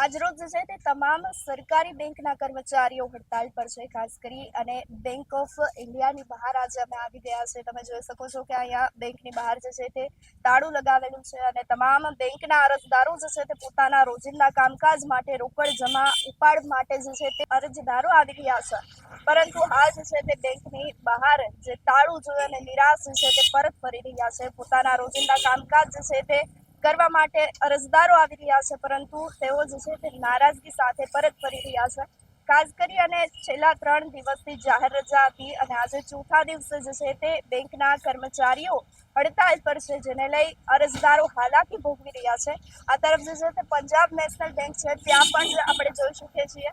આજરોજ જે છે તે તમામ સરકારી બેંકના કર્મચારીઓ હડતાલ પર છે, ખાસ કરી અને બેંક ઓફ ઇન્ડિયાની બહાર આજે અમે આવી ગયા છે. તમે જોઈ શકો છો કે અહીંયા બેંકની બહાર જે છે તે તાળું લગાવેલું છે અને તમામ બેંકના અરજદારો જે છે તે પોતાના રોજિંદા કામકાજ માટે રોકડ જમા ઉપાડ માટે જે છે તે અરજદારો આવી રહ્યા છે. પરંતુ હાલ જે છે તે બેંકની બહાર જે તાળું જોયું અને નિરાશ છે તે પરત ફરી રહ્યા છે. પોતાના રોજિંદા કામકાજ જે છે તે કરવા માટે અરજદારો આવી રહ્યા છે, પરંતુ તેઓ જે છે તે નારાજગી સાથે પરત ફરી રહ્યા છે. ખાસ કરી અને છેલ્લા ત્રણ દિવસથી જાહેર રજા હતી અને આજે ચોથા દિવસે જે છે તે બેંકના કર્મચારીઓ હડતાલ પર છે, જેને લઈ અરજદારો હાલાકી ભોગવી રહ્યા છે. આ તરફ જે છે તે પંજાબ નેશનલ બેંક છે, ત્યાં પણ આપણે જોઈ શકીએ છીએ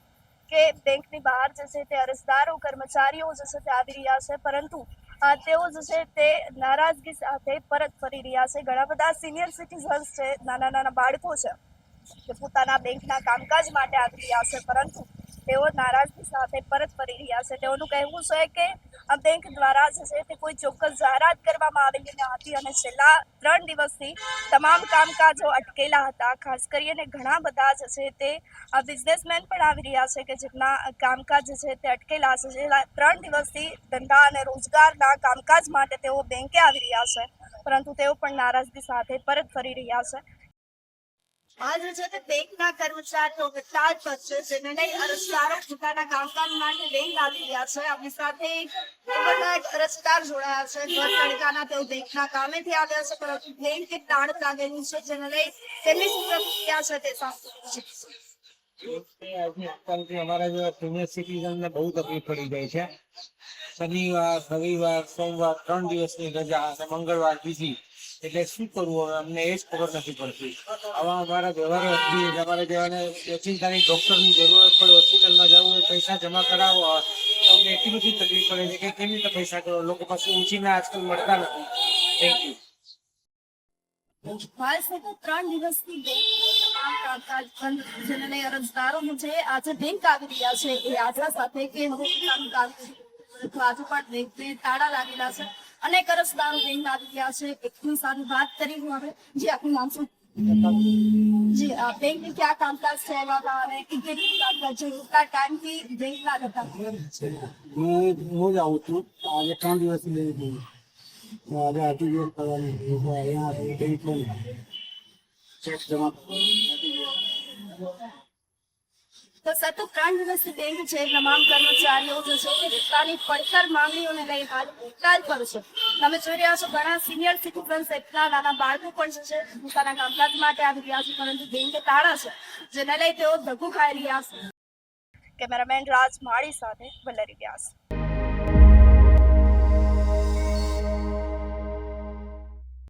કે બેંકની બહાર જે છે તે અરજદારો, કર્મચારીઓ જે છે તે આવી રહ્યા છે, પરંતુ તેઓ જે છે તે નારાજગી સાથે પરત ફરી રહ્યા છે. ઘણા બધા સિનિયર સિટીઝન્સ છે નાના નાના બાળકો છે કે પોતાના બેંકના કામકાજ માટે આવી રહ્યા છે, પરંતુ તેઓ નારાજગી સાથે પરત ફરી રહ્યા છે. તેઓનું કહેવું છે કે આ બેંક દ્વારા જે છે તે કોઈ ચોક્કસ જાહેરાત કરવામાં આવેલી ન હતી અને છેલ્લા ત્રણ દિવસથી તમામ કામકાજો અટકેલા હતા. ખાસ કરીને ઘણા બધા જે છે તે બિઝનેસમેન પણ આવી રહ્યા છે કે જેમના કામકાજ છે તે અટકેલા છે. છેલ્લા ત્રણ દિવસથી ધંધા અને રોજગારના કામકાજ માટે તેઓ બેંકે આવી રહ્યા છે. પરંતુ તેઓ પણ નારાજગી સાથે પરત ફરી રહ્યા છે. આજ છે તે બેંકના કર્મચારીઓ પર છે જેને લઈ અરજદારો પોતાના કામકાજ માટે બેંક આવી રહ્યા છે આપણી સાથે બધા અરજદાર જોડાયા છે ઘર તડકાના તેઓ બેંકના કામેથી આવ્યા છે પરંતુ બેંક એક દાણ લાગેલું છે જેને લઈ તેમની શું પ્રતિક્રિયા છે તે સાંભળીએ અમારા જેવા સિનિયર સિટીઝન બહુ તકલીફ પડી જાય છે શનિવાર રવિવાર સોમવાર ત્રણ દિવસની રજા અને મંગળવાર બીજી એટલે શું કરવું હવે અમને એ જ ખબર નથી પડતી આવા અમારા વ્યવહારો અટકી એટલે અમારે જેવાને ઓચિંતાની ડોક્ટરની જરૂરત પડે હોસ્પિટલમાં જવું હોય પૈસા જમા કરાવવા હોય તો અમને એટલી બધી તકલીફ પડે છે કે કેવી રીતે પૈસા કરો લોકો પાસે ઉછીના આજકાલ મળતા નથી થેન્ક યુ હાલ સુધી ત્રણ દિવસથી બેંકનું તમામ કામકાજ બંધ જેને લઈ અરજદારોનું છે આજે બેંક આવી રહ્યા છે એ આશા સાથે કે હવે કામકાજ પરંતુ આજે પણ બેંકને તાળા લાગેલા છે અનેક અરજદારો બેંક આવી ગયા છે એકની સાથે વાત કરી હું હવે જે આપનું નામ શું જી આ બેંક में क्या कामकाज है वहाँ અને કેટલી કામકાજ છે કેટલા ટાઈમથી બેંક ના હતા હું હું જ આવું છું આજે ત્રણ દિવસથી લઈ ગયું આજે આટલી દિવસ કરવાની એટલે અહીંયા બેંક બંધ ચેક જમા તો સતત ત્રણ દિવસથી બેંક છે, તમામ કર્મચારીઓ જે છે તે પોતાની પડતર માંગણીઓને લઈ હાલ હડતાલ પર છે. તમે જોઈ રહ્યા છો, ઘણા સિનિયર સિટીઝન્સ એટલા નાના બાળકો પણ છે પોતાના કામકાજ માટે આવી રહ્યા છે, પરંતુ બેંકે તાળા છે, જેને લઈ તેઓ ધગુ ખાઈ રહ્યા છે. કેમેરામેન રાજ માળી સાથે વલ્લરી વ્યાસ.